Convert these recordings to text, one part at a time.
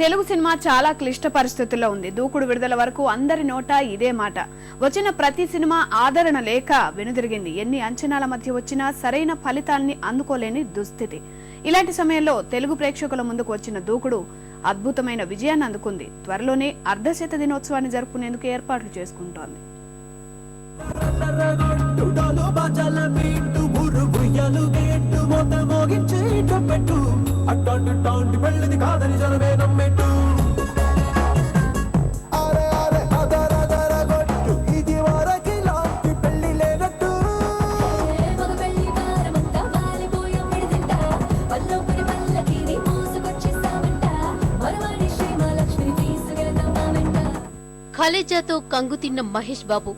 Telugu cinema చాలా క్లిష్ట పరిస్థితుల్లో ఉంది. దూకుడు విడుదల వరకు అందరి నోట ఇదే మాట. వచ్చిన ప్రతి సినిమా ఆదరణ లేక వెనుదిరిగింది. ఎన్ని అంచనాల మధ్య వచ్చినా సరైన ఫలితాల్ని అందుకోలేని దుస్థితి. ఇలాంటి సమయంలో తెలుగు ప్రేక్షకుల ముందుకు వచ్చిన దూకుడు అద్భుతమైన విజయాన్ని అందుకుంది. త్వరలోనే అర్ధశత దినోత్సవాన్ని జరుపుకునేందుకు ఏర్పాట్లు చేసుకుంటోంది. పెట్టు. అట్టాంటి టాంటి పెళ్ళిది కాదని జనమే నమ్మెట్టు కంగు తిన్న మహేష్ బాబు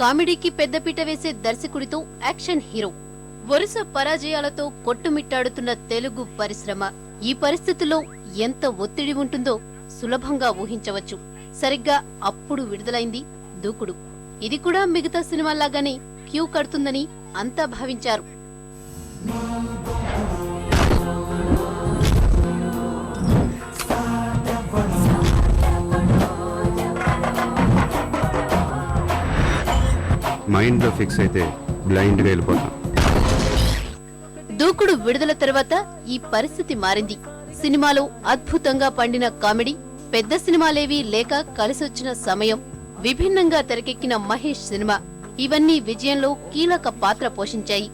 కామెడీకి పెద్దపీట వేసే దర్శకుడితో యాక్షన్ హీరో. వరుస పరాజయాలతో కొట్టుమిట్టాడుతున్న తెలుగు పరిశ్రమ. ఈ పరిస్థితుల్లో ఎంత ఒత్తిడి ఉంటుందో సులభంగా ఊహించవచ్చు. సరిగ్గా అప్పుడు విడుదలైంది దూకుడు. ఇది కూడా మిగతా సినిమాల్లాగానే క్యూ కడుతుందని అంతా భావించారు. మైండ్లో ఫిక్స్ అయితే బ్లైండ్గా వెళ్ళిపోతాం. దూకుడు విడుదల తర్వాత ఈ పరిస్థితి మారింది. సినిమాలో అద్భుతంగా పండిన కామెడీ పెద్ద సినిమాలేవీ లేక కలిసొచ్చిన సమయం విభిన్నంగా తెరకెక్కిన మహేష్ సినిమా ఇవన్నీ విజయంలో కీలక పాత్ర పోషించాయి.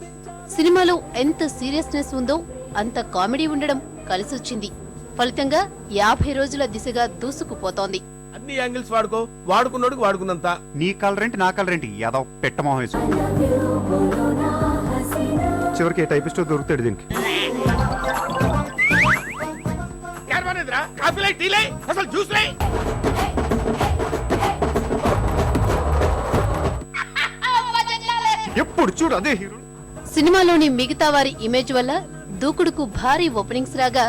సినిమాలో ఎంత సీరియస్నెస్ ఉందో అంత కామెడీ ఉండడం కలిసొచ్చింది. ఫలితంగా యాభై రోజుల దిశగా దూసుకుపోతోంది. అన్ని యాంగిల్స్ వాడుకో వాడుకున్నోడికి వాడుకున్నంత. నీ కలర్ ఏంటి నా కలర్ ఏంటి? ఏదో పెట్టమోహం వేసు చివరికి ఏ టైపిస్టో దొరుకుతాడు దీనికి. ఎప్పుడు చూడు అదే హీరో. సినిమాలోని మిగతా వారి ఇమేజ్ వల్ల దూకుడుకు భారీ ఓపెనింగ్స్ రాగా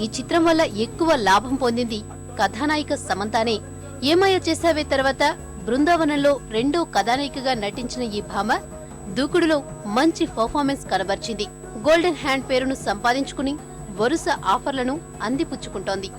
ఈ చిత్రం వల్ల ఎక్కువ లాభం పొందింది కథానాయిక సమంతానే. ఏమాయ చేసావే తర్వాత బృందావనంలో రెండో కథానాయికగా నటించిన ఈ భామ దూకుడులో మంచి పర్ఫార్మెన్స్ కనబర్చింది. గోల్డెన్ హ్యాండ్ పేరును సంపాదించుకుని వరుస ఆఫర్లను అందిపుచ్చుకుంటోంది.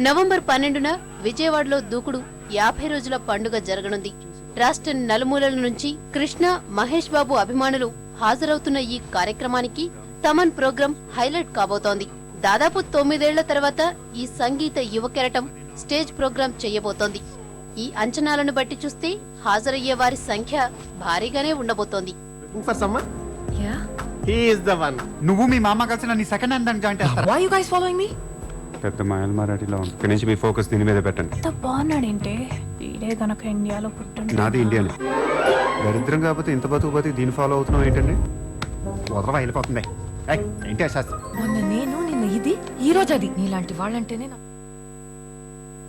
నవంబర్ పన్నెండున విజయవాడలో దూకుడు యాభై రోజుల పండుగ జరగనుంది. రాష్ట్రం నలుమూలల నుంచి కృష్ణ మహేష్ బాబు అభిమానులు హాజరవుతున్న ఈ కార్యక్రమానికి తమన్ ప్రోగ్రాం హైలైట్ కాబోతోంది. దాదాపు తొమ్మిదేళ్ళ తర్వాత ఈ సంగీత యువ కెరటం స్టేజ్ ప్రోగ్రాం చేయబోతోంది. ఈ అంచనాలను బట్టి చూస్తే హాజరయ్యే వారి సంఖ్య భారీగానే ఉండబోతోంది. For summer he is the one నువ్వు మీ మామ కలిసి నన్ను సెకండ్ హ్యాండ్ జాయిన్ చేస్తారు? Why are you guys following me? పెద్ద మాయల్ మరాఠీలో ఉంది. ఇక్కడి నుంచి మీ ఫోకస్ దీని మీద పెట్టండి. ఎంత బాగున్నాడేంటే వీడే గనక ఇండియాలో పుట్టిండు. నాది ఇండియాని. దరిద్రం కాకపోతే ఇంత బతుకు బతికి దీన్ని ఫాలో అవుతున్నాం ఏంటండి? వదలవా వెళ్ళిపోతుంది ఏయ్, ఏంటి ఆ శాస్త్రం? మొన్న నేను ఇది? ఈ రోజు అది. నీలాంటి వాళ్ళంటేనే నాకు